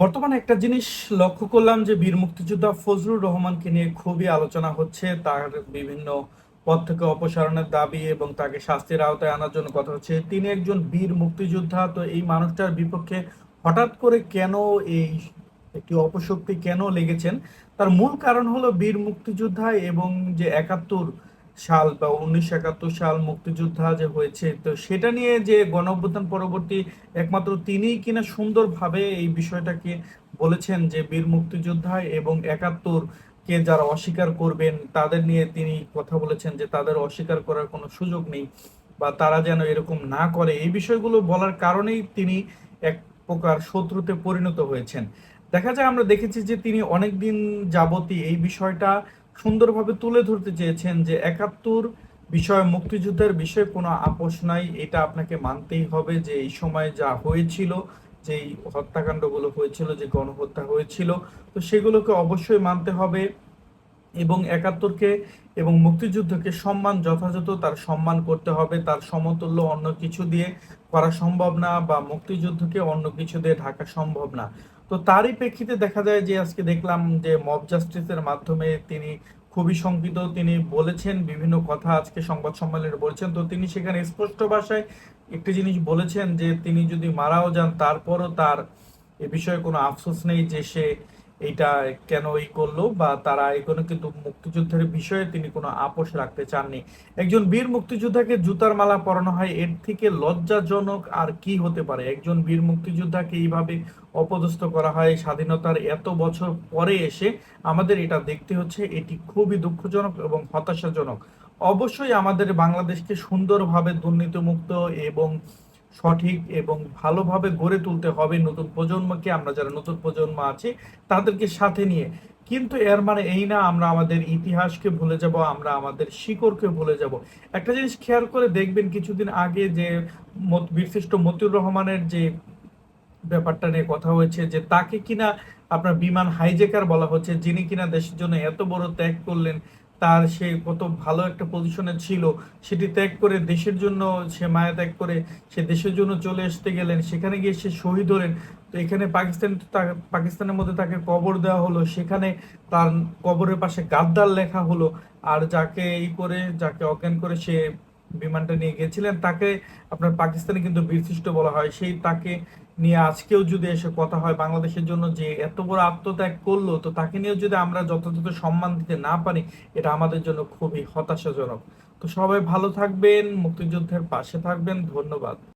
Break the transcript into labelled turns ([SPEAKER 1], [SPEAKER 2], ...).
[SPEAKER 1] বর্তমানে একটা জিনিস লক্ষ্য করলাম যে বীর মুক্তিযোদ্ধা ফজলুর রহমানকে নিয়ে খুবই আলোচনা হচ্ছে। তার বিভিন্ন পদ থেকে অপসারণের দাবি এবং তাকে শাস্তির আওতায় আনার জন্য কথা হচ্ছে। তিনি একজন বীর মুক্তিযোদ্ধা, তো এই মানুষটার বিপক্ষে হঠাৎ করে কেন এই একটি অপশক্তি কেন লেগেছেন? তার মূল কারণ হলো বীর মুক্তিযোদ্ধা এবং যে একাত্তর সাল বা উনিশশো একাত্তর সাল মুক্তিযোদ্ধা যে হয়েছে, তো সেটা নিয়ে যে গণ অভ্যুত্থান পরবর্তী একমাত্র তিনিই কিনা সুন্দরভাবে এই বিষয়টাকে বলেছেন যে বীর মুক্তিযোদ্ধা এবং একাত্তর কে যারা অস্বীকার করবেন, তাদের নিয়ে তিনি কথা বলেছেন যে তাদের অস্বীকার করার কোনো সুযোগ নেই বা তারা যেন এরকম না করে। এই বিষয়গুলো বলার কারণেই তিনি এক প্রকার শত্রুতে পরিণত হয়েছেন। দেখা যায় আমরা দেখেছি যে তিনি অনেকদিন যাবতই এই বিষয়টা সুন্দরভাবে তুলে ধরতে চেয়েছেন যে একাত্তর বিষয়, মুক্তিযুদ্ধের বিষয়ে কোনো আপোষ নাই। এটা আপনাকে মানতেই হবে যে এই সময় যা হয়েছিল, যেই হত্যাকাণ্ডগুলো হয়েছিল, যে গণহত্যা হয়েছিল, তো সেগুলোকে অবশ্যই মানতে হবে এবং একাত্তরকে এবং মুক্তিযুদ্ধকে সম্মান, যথাযথ তার সম্মান করতে হবে। তার সমতুল্য অন্য কিছু দিয়ে করা সম্ভব না বা মুক্তিযুদ্ধকে অন্য কিছু দিয়ে ঢাকা সম্ভব না। তো তারই প্রেক্ষিতে দেখা যায় যে আজকে দেখলাম যে মব জাস্টিসের মাধ্যমে তিনি খুবই শঙ্কিত। তিনি বলেছেন, বিভিন্ন কথা আজকে সংবাদ সম্মেলনে বলছেন। তো তিনি সেখানে স্পষ্ট ভাষায় একটি জিনিস বলেছেন যে, তিনি যদি মারাও যান, তারপরও তার এ বিষয়ে কোনো আফসোস নেই যে সে এইটা কেন এই করল বা তারা এখনও কিন্তু মুক্তিযুদ্ধের বিষয়ে তিনি কোনো আপোষ রাখতে চাননি। একজন বীর মুক্তিযোদ্ধাকে জুতার মালা পরানো হয়, এর থেকে লজ্জাজনক আর কি হতে পারে? একজন বীর মুক্তিযোদ্ধাকে এইভাবে অপদস্থ করা হয়, স্বাধীনতার এত বছর পরে এসে আমাদের এটা দেখতে হচ্ছে, এটি খুবই দুঃখজনক এবং হতাশাজনক। অবশ্যই আমাদের বাংলাদেশকে সুন্দরভাবে দুর্নীতিমুক্ত এবং সঠিক এবং ভালোভাবে গড়ে তুলতে হবে নতুন প্রজন্মকে, আমরা যারা নতুন প্রজন্ম আছি, তাদেরকে সাথে নিয়ে। কিন্তু এর মানে এই না, আমরা আমাদের ইতিহাসকে ভুলে যাব, আমরা আমাদের শিকড়কে ভুলে যাব। একটা জিনিস খেয়াল করে দেখবেন কিছুদিন আগে যে বীরশ্রেষ্ঠ মতিউর রহমানের যে ব্যাপারটা নিয়ে কথা হয়েছে, যে তাকে কিনা আপনার বিমান হাইজেকার বলা হচ্ছে, যিনি কিনা দেশের জন্য এত বড় ত্যাগ করলেন তার সে কত ভালো একটা পজিশনে ছিল, সেটি ত্যাগ করে দেশের জন্য সে মায়া ত্যাগ করে সে দেশের জন্য চলে আসতে গেলেন। সেখানে গিয়ে সে শহীদ হলেন। তো এখানে পাকিস্তান পাকিস্তানের মধ্যে তাকে কবর দেওয়া হলো। সেখানে তার কবরের পাশে গাদ্দার লেখা হলো। আর যাকে এই করে, যাকে অজ্ঞান করে সে বিমানটা নিয়ে গেছিলেন, তাকে আপনার পাকিস্তানে কিন্তু বীরশ্রেষ্ঠ বলা হয়। সেই তাকে নিয়ে আজকেও যদি এসে কথা হয় বাংলাদেশের জন্য যে এত বড় আত্মত্যাগ করল, তো তাকে নিয়েও যদি আমরা যথাযথ সম্মান দিতে না পারি, এটা আমাদের জন্য খুবই হতাশাজনক। তো সবাই ভালো থাকবেন, মুক্তিযুদ্ধের পাশে থাকবেন, ধন্যবাদ।